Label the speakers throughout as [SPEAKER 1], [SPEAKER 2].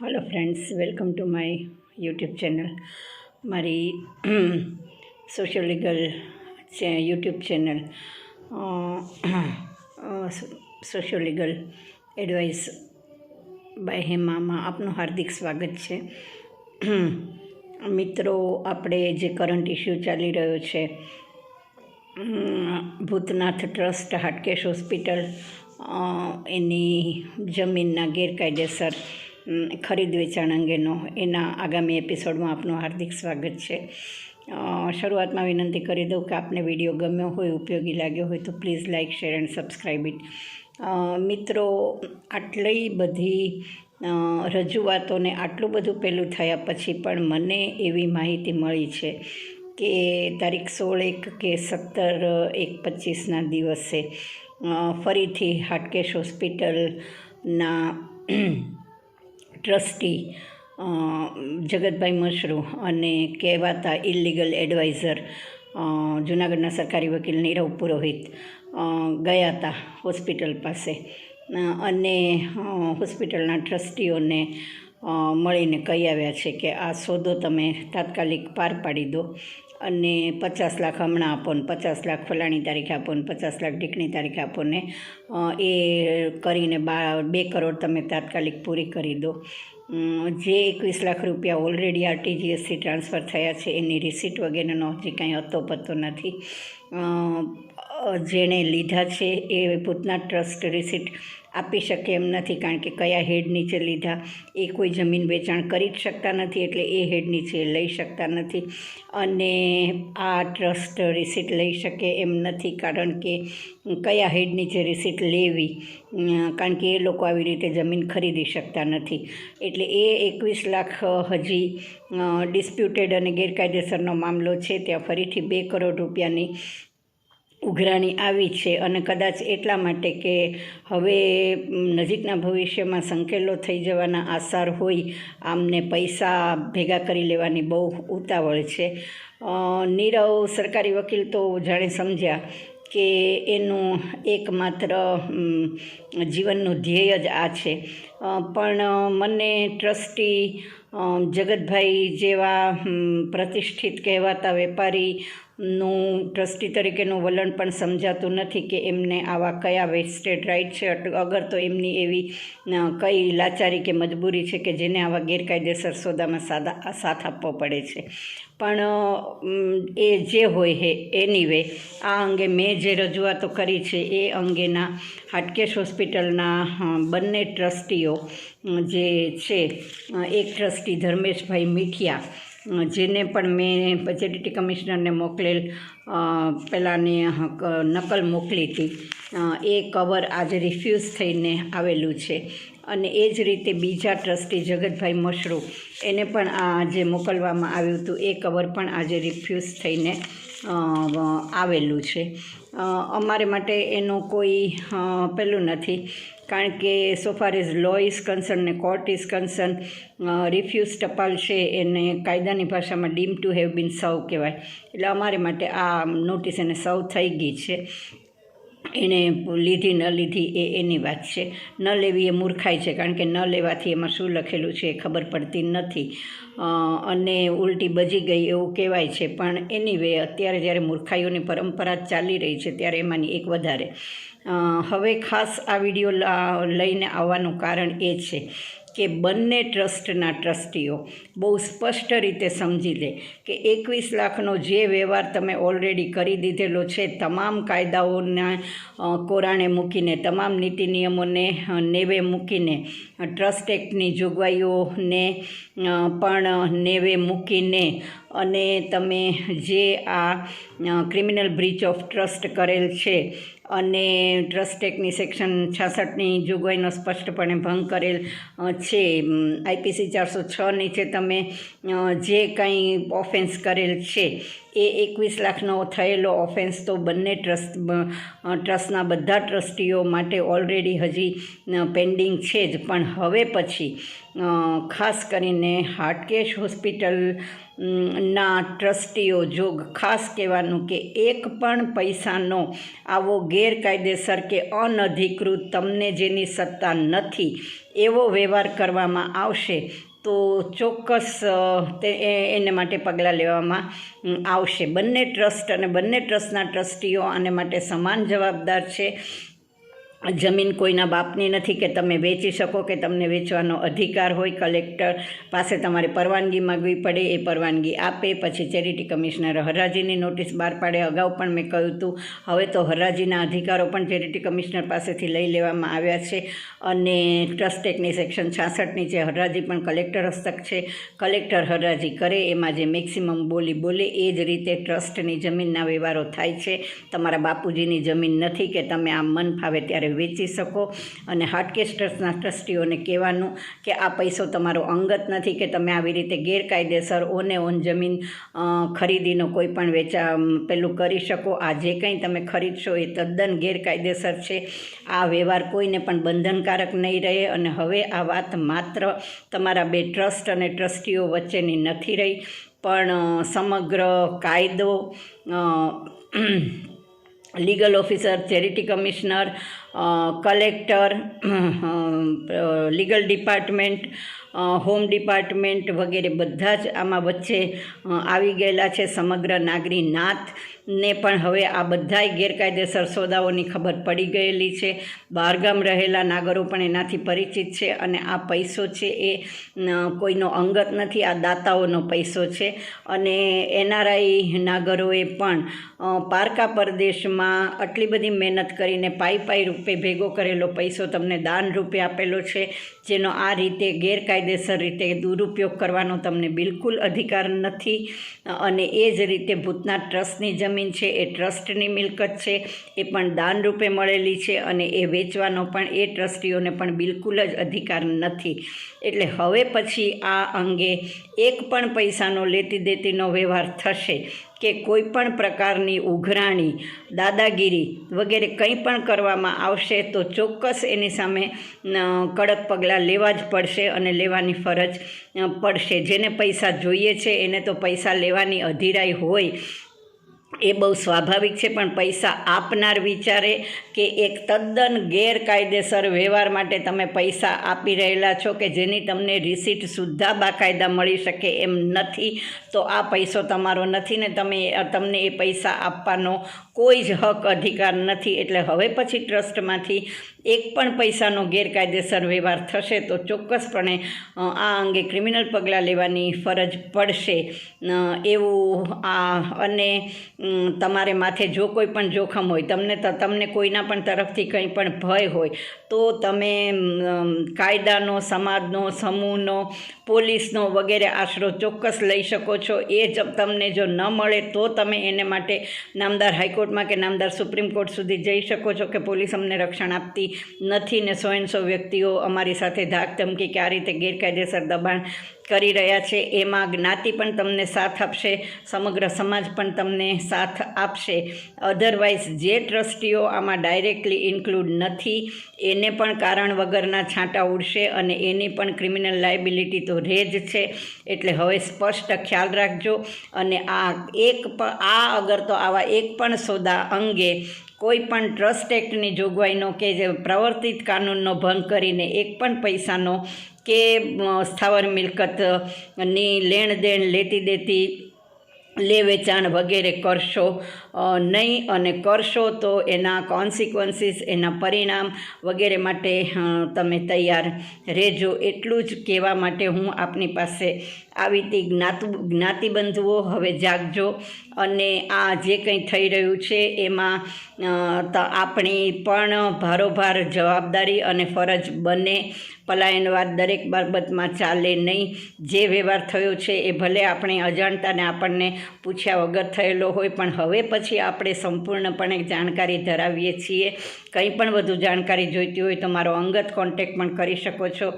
[SPEAKER 1] Hello friends welcome to my YouTube channel મારી social legal YouTube channel social legal advice by હેમામાં આપનું હાર્દિક સ્વાગત છે. મિત્રો, આપણે જે કરંટ ઇસ્યુ ચાલી રહ્યો છે ભૂતનાથ ટ્રસ્ટ, હાટકેશ હોસ્પિટલ એની જમીનના ગેરકાયદેસર ખરીદ વેચાણ અંગેનો એના આગામી એપિસોડમાં આપનું હાર્દિક સ્વાગત છે. શરૂઆતમાં વિનંતી કરી દઉં કે આપને વીડિયો ગમ્યો હોય, ઉપયોગી લાગ્યો હોય, તો please like share and subscribe it. મિત્રો, આટલી બધી રજૂઆતોને આટલું બધું પહેલું થયા પછી પણ મને એવી માહિતી મળી છે કે તારીખ સોળ એક કે સત્તર એક પચીસના દિવસે ફરીથી હાટકેશ હોસ્પિટલના ટ્રસ્ટી જગતભાઈ મશરૂ અને કહેવાતા ઇલીગલ એડવાઇઝર જુનાગઢના સરકારી વકીલ નીરવ પુરોહિત ગયા હતા હોસ્પિટલ પાસે. અને હોસ્પિટલના ટ્રસ્ટીઓને મળીને કહી આવ્યા છે કે આ સોદો તમે તાત્કાલિક પાર પાડી દો. અને પચાસ લાખ હમણાં આપો ને, પચાસ લાખ ફલાણી તારીખે આપો ને, પચાસ લાખ ઢીકણી તારીખે આપો ને એ કરીને બા, બે કરોડ તમે તાત્કાલિક પૂરી કરી દો. જે એકવીસ લાખ રૂપિયા ઓલરેડી આરટીજીએસથી ટ્રાન્સફર થયા છે, એની રિસીટ વગેરેનો હજી કાંઈ હતો પતો નથી. જેણે લીધા છે, એ ભૂતનાથ ટ્રસ્ટ રિસીટ આપી શકે એમ નથી, કારણ કે કયા હેડ નીચે લીધા એ કોઈ જમીન વેચાણ કરી જ શકતા નથી, એટલે એ હેડ નીચે લઈ શકતા નથી અને આ ટ્રસ્ટ રિસીટ લઈ શકે એમ નથી, કારણ કે કયા હેડ નીચે રિસીટ લેવી કારણ કે એ લોકો આવી રીતે જમીન ખરીદી શકતા નથી. એટલે એ એકવીસ લાખ હજી ડિસ્પ્યુટેડ અને ગેરકાયદેસરનો મામલો છે, ત્યાં ફરીથી બે કરોડ રૂપિયાની ઉઘરાણી આવી છે અને કદાચ એટલા માટે કે હવે નજીકના ભવિષ્યમાં સંકેલો થઈ જવાના આસાર હોય, આમને પૈસા ભેગા કરી લેવાની બહુ ઉતાવળ છે. નીરવ સરકારી વકીલ તો જાણે સમજ્યા કે એનું એકમાત્ર જીવનનું ધ્યેય જ આ છે. પણ મને ટ્રસ્ટી જગતભાઈ જેવા પ્રતિષ્ઠિત કહેવાતા વેપારી નું ટ્રસ્ટી તરીકેનું વલણ પણ સમજાતું નથી કે એમને આવા કયા વેસ્ટેડ રાઇટ છે. અગર તો એમની એવી કઈ લાચારી કે મજબૂરી છે કે જેને આવા ગેરકાયદેસર સોદામાં સાદા, સાથ આપવો પડે છે. પણ એ જે હોય હે એનીવે આ અંગે મેં જે રજૂઆતો કરી છે, એ અંગેના હાટકેશ હોસ્પિટલના બંને ટ્રસ્ટીઓ, જે છે એક ટ્રસ્ટી ધર્મેશભાઈ મીઠિયા જેને પણ મેં ડેપ્યુટી કમિશનરને મોકલેલ પહેલાંની નકલ મોકલી હતી. એ કવર આજે રિફ્યુઝ થઈને આવેલું છે. અને એ જ રીતે બીજા ટ્રસ્ટી જગતભાઈ મશરૂ, એને પણ આ જે મોકલવામાં આવ્યું હતું, એ કવર પણ આજે રિફ્યુઝ થઈને આવેલું છે. અમારે માટે એનું કોઈ પેલું નથી. કારણ કે so far is law is concern ને કોર્ટ ઇઝ કન્સર્ન રિફ્યુઝ ટપાલ છે એને કાયદાની ભાષામાં ડીમ ટુ હેવ બીન સર્વ કહેવાય. એટલે અમારે માટે આ નોટિસ એને સર્વ થઈ ગઈ છે. એણે લીધી, ન લીધી એ એની વાત છે. ન લેવી એ મૂર્ખાઈ છે, કારણ કે ન લેવાથી એમાં શું લખેલું છે એ ખબર પડતી નથી. અને ઉલટી બજી ગઈ એવું કહેવાય છે, પણ એની વે અત્યારે જ્યારે મૂર્ખાઈઓની પરંપરા ચાલી રહી છે, ત્યારે એમાંની એક વધારે. હવે ખાસ આ વીડિયો લઈને આવવાનું કારણ એ છે કે બંને ટ્રસ્ટના ટ્રસ્ટીઓ બહુ સ્પષ્ટ રીતે સમજી લે કે એકવીસ લાખનો જે વ્યવહાર તમે ઓલરેડી કરી દીધેલો છે, તમામ કાયદાઓના કોરાણે મૂકીને, તમામ નીતિ નિયમોને નેવે મૂકીને ટ્રસ્ટ એક્ટની જોગવાઈઓને પણ નેવે મૂકીને અને તમે જે આ ક્રિમિનલ બ્રીચ ઓફ ટ્રસ્ટ કરેલ છે અને ટ્રસ્ટ એક્ટની સેક્શન છાસઠની જોગવાઈનો સ્પષ્ટપણે ભંગ કરેલ છે આઈપીસી ચારસો છ નીચે તમે જે કંઈ ઓફેન્સ કરેલ છે એ એકવીસ લાખનો થયેલો ઓફેન્સ તો બંને ટ્રસ્ટ ટ્રસ્ટના બધા ટ્રસ્ટીઓ માટે ઓલરેડી હજી પેન્ડિંગ છે જ. પણ હવે પછી ખાસ કરીને હાટકેશ હોસ્પિટલ ના ટ્રસ્ટીઓ જોગ ખાસ કહેવાનું કે એક પણ પૈસાનો આવો ગેરકાયદેસર કે અનધિકૃત તમને જેની સત્તા નથી એવો વ્યવહાર કરવામાં આવશે તો ચોક્કસ તે એને માટે પગલાં લેવામાં આવશે. બંને ટ્રસ્ટ અને બંને ટ્રસ્ટના ટ્રસ્ટીઓ આને માટે સમાન જવાબદાર છે. જમીન કોઈના બાપની નથી કે તમે વેચી શકો કે તમને વેચવાનો અધિકાર હોય કલેક્ટર પાસે તમારે પરવાનગી માગવી પડે, એ પરવાનગી આપે, પછી ચેરિટી કમિશનર હરાજીની નોટિસ બહાર પાડે. અગાઉ પણ મેં કહ્યું હતું, હવે તો હરાજીના અધિકારો પણ ચેરિટી કમિશનર પાસેથી લઈ લેવામાં આવ્યા છે અને ટ્રસ્ટ એક્ટની સેક્શન છાસઠની જે હરાજી પણ કલેક્ટર હસ્તક છે, કલેક્ટર હરાજી કરે, એમાં જે મેક્સિમમ બોલી બોલે, એ જ રીતે ટ્રસ્ટની જમીનના વ્યવહારો થાય છે. તમારા બાપુજીની જમીન નથી કે તમે આમ મન ફાવે ત્યારે વેચી શકો અને હાટકેશ ટ્રસ્ટીઓને કહેવાનું કે આ પૈસો તમારો અંગત નથી કે તમે આવી રીતે ગેરકાયદેસર ઓને ઓન જમીન ખરીદીનો કોઈ પણ વેચા પેલું કરી શકો. આ જે કંઈ તમે ખરીદશો એ તદ્દન ગેરકાયદેસર છે. આ વ્યવહાર કોઈને પણ બંધનકારક નહીં રહે અને હવે આ વાત માત્ર તમારા બે ટ્રસ્ટ અને ટ્રસ્ટીઓ વચ્ચેની નથી રહી. પણ સમગ્ર કાયદો legal officer, charity commissioner collector legal department home department વગેરે બધા જ આમાં વચ્ચે આવી ગયેલા છે સમગ્ર નાગરી નાથ ને પણ હવે આ બધાય ગેરકાયદેસર સોદાઓની ખબર પડી ગયેલી છે. બહારગામ રહેલા નાગરો પણ એનાથી પરિચિત છે અને આ પૈસો છે એ કોઈનો અંગત નથી, આ દાતાઓનો પૈસો છે. અને એનઆરઆઈ નાગરોએ પણ પારકા પરદેશમાં આટલી બધી મહેનત કરીને પાઈ પાઈ રૂપે ભેગો કરેલો પૈસો તમને દાન રૂપે આપેલો છે, જેનો આ રીતે ગેરકાયદેસર રીતે દુરુપયોગ કરવાનો તમને બિલકુલ અધિકાર નથી. અને એ જ રીતે ભૂતના ટ્રસ્ટની જમીન છે, એ ટ્રસ્ટની મિલકત છે, એ પણ દાન રૂપે મળેલી છે અને એ વેચવાનો પણ એ ટ્રસ્ટીઓને પણ બિલકુલ જ અધિકાર નથી. એટલે હવે પછી આ અંગે એક પણ પૈસાનો લેતી દેતીનો વ્યવહાર થશે કે કોઈ પણ પ્રકારની ઉઘરાણી, દાદાગીરી વગેરે કંઈ પણ કરવામાં આવશે તો ચોક્કસ એની સામે કડક પગલાં લેવા જ પડશે અને લેવાની ફરજ પડશે. જેને પૈસા જોઈએ છે, એને તો પૈસા લેવાની અધીરાઈ હોય એ બહુ સ્વાભાવિક છે, પણ પૈસા આપનાર વિચારે કે એક તદ્દન ગેરકાયદેસર વ્યવહાર માટે તમે પૈસા આપી રહેલા છો કે જેની તમને રિસીટ બાકાયદા મળી શકે એમ નથી, તો આ પૈસો તમારો નથી ને તમે તમને એ પૈસા આપવાનો કોઈ જ હક અધિકાર નથી. એટલે હવે પછી ટ્રસ્ટમાંથી એક પણ પૈસાનો ગેરકાયદેસર વ્યવહાર થશે તો ચોક્કસપણે આ અંગે ક્રિમિનલ પગલાં લેવાની ફરજ પડશે. એવું, આ, અને તમારે માથે જો કોઈ પણ જોખમ હોય, તમને તમને કોઈના પણ તરફથી કંઈ પણ ભય હોય તો તમે કાયદાનો, સમાજનો, સમૂહનો, પોલીસનો વગેરે આશરો ચોક્કસ લઈ શકો છો. એ જ તમને જો ન મળે તો તમે એને માટે નામદાર હાઈકોર્ટમાં કે નામદાર સુપ્રીમ કોર્ટ સુધી જઈ શકો છો કે પોલીસ અમને રક્ષણ આપતી નથી ને સો વ્યક્તિઓ અમારી સાથે ધાક ધમકી કે આ રીતે ગેરકાયદેસર દબાણ કરી રહ્યા છે. એમાં જ્ઞાતિ પણ તમને સાથ આપશે, સમગ્ર સમાજ પણ તમને સાથ આપશે. અધરવાઇઝ જે ટ્રસ્ટીઓ આમાં ડાયરેક્ટલી ઇન્ક્લુડ નથી, એને પણ કારણ વગરના છાંટા ઉડશે અને એની પણ ક્રિમિનલ લાયબિલિટી તો રહે જ છે. એટલે હવે સ્પષ્ટ ખ્યાલ રાખજો. અને આ એક પણ આ અગર તો આવા એક પણ સોદા અંગે કોઈ પણ ટ્રસ્ટ એક્ટની જોગવાઈનો કે જે પ્રવર્તિત કાનૂનનો ભંગ કરીને એક પણ પૈસાનો કે સ્થાવર મિલકતની લેણ દેણ લેતી દેતી, લે વેચાણ વગેરે કરશો નહીં અને કરશો તો એના કોન્સિક્વન્સીસ એના પરિણામ વગેરે માટે તમે તૈયાર રહેજો. એટલું જ કહેવા માટે હું આપની પાસે આવી હતી જ્ઞાતુ, જ્ઞાતિબંધુઓ હવે જાગજો અને આ જે કંઈ થઈ રહ્યું છે એમાં તો, આપણી પણ ભારોભાર જવાબદારી અને ફરજ બને. પલાયનવાદ દરેક બાબતમાં ચાલે નહીં. જે વ્યવહાર થયો છે એ ભલે આપણે અજાણતાને આપણને પૂછ્યા વગર થયેલો હોય પણ હવે પછી પછી આપણે સંપૂર્ણપણે જાણકારી ધરાવીએ છીએ. કંઈ પણ વધુ જાણકારી જોઈતી હોય તો મારો અંગત કોન્ટેક પણ કરી શકો છો.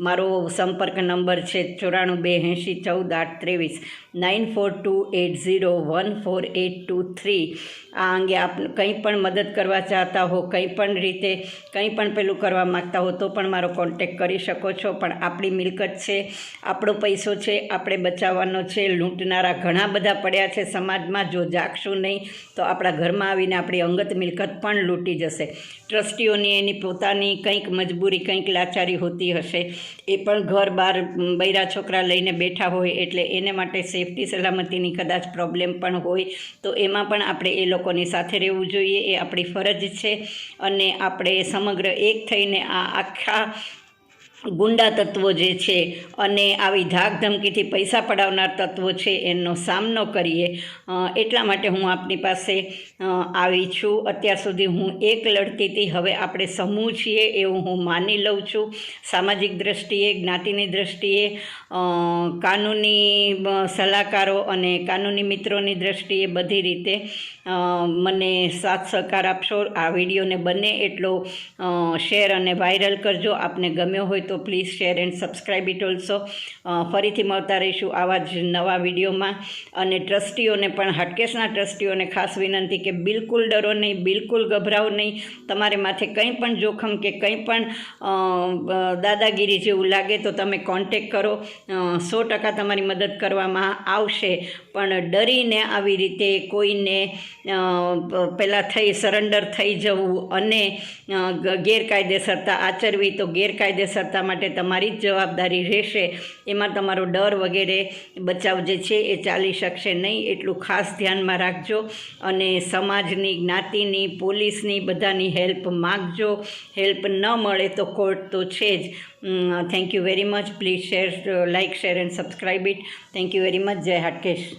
[SPEAKER 1] મારો સંપર્ક નંબર છે ચોરાણું બે એંશી ચૌદ આઠ ત્રેવીસ. Nine four two eight zero one four eight two three. આ અંગે આપ કંઈ પણ મદદ કરવા ચાહતા હો, કંઈ પણ રીતે કંઈ પણ પેલું કરવા માગતા હો તો પણ મારો કોન્ટેક કરી શકો છો. પણ આપણી મિલકત છે, આપણો પૈસો છે, આપણે બચાવવાનો છે, લૂંટનારા ઘણા બધા પડ્યા છે સમાજમાં. જો જાગશું નહીં તો આપણા ઘરમાં આવીને આપણી અંગત મિલકત પણ લૂંટી જશે. ટ્રસ્ટીઓની એની પોતાની કંઈક મજબૂરી, કંઈક લાચારી હોતી હશે. એ પણ ઘર બહાર બૈરા છોકરા લઈને બેઠા હોય એટલે એને માટે સેફટી, સલામતીની કદાચ પ્રોબ્લેમ પણ હોય. તો એમાં પણ આપણે એ લોકોની સાથે રહેવું જોઈએ, એ આપણી ફરજ છે. અને આપણે સમગ્ર એક થઈને આ આખા ગુંડા તત્વો જે છે અને આવી ધાક ધમકીથી પૈસા પડાવનાર તત્વો છે એનો સામનો કરીએ. એટલા માટે હું આપની પાસે આવી છું. અત્યાર સુધી હું એક લડતી હતી હવે આપણે સમૂહ છીએ એવું હું માની લઉં છું. સામાજિક દ્રષ્ટિએ, જ્ઞાતિની દ્રષ્ટિએ કાનૂની સલાહકારો અને કાનૂની મિત્રોની દ્રષ્ટિએ બધી રીતે મને સાથ સહકાર આપશો. આ વિડીયોને બને એટલો શેર અને વાયરલ કરજો. આપને ગમ્યો હોય તો please share and subscribe it also. ફરીથી મળતા રહીશું આવા જ નવા વિડીયોમાં. અને ટ્રસ્ટીઓને પણ, હાટકેશના ટ્રસ્ટીઓને ખાસ વિનંતી કે બિલકુલ ડરો નહીં, બિલકુલ ગભરાઓ નહીં. તમારે માથે કંઈ પણ જોખમ કે કંઈ પણ દાદાગીરી જેવું લાગે તો તમે કોન્ટેક કરો. સો ટકા તમારી મદદ કરવામાં આવશે. પણ ડરીને આવી રીતે કોઈને પહેલાં થઈ સરેન્ડર થઈ જવું અને ગેરકાયદેસરતા આચરવી તો ગેરકાયદેસરતા માટે તમારી જ જવાબદારી રહેશે. એમાં તમારો ડર વગેરે બચાવ જે છે એ ચાલી શકશે નહીં. એટલું ખાસ ધ્યાનમાં રાખજો અને સમાજની, જ્ઞાતિની, પોલીસની બધાની હેલ્પ માગજો. હેલ્પ ન મળે તો કોર્ટ તો છે જ. Thank you very much please share like share and subscribe it thank you very much જય હાટકેશ.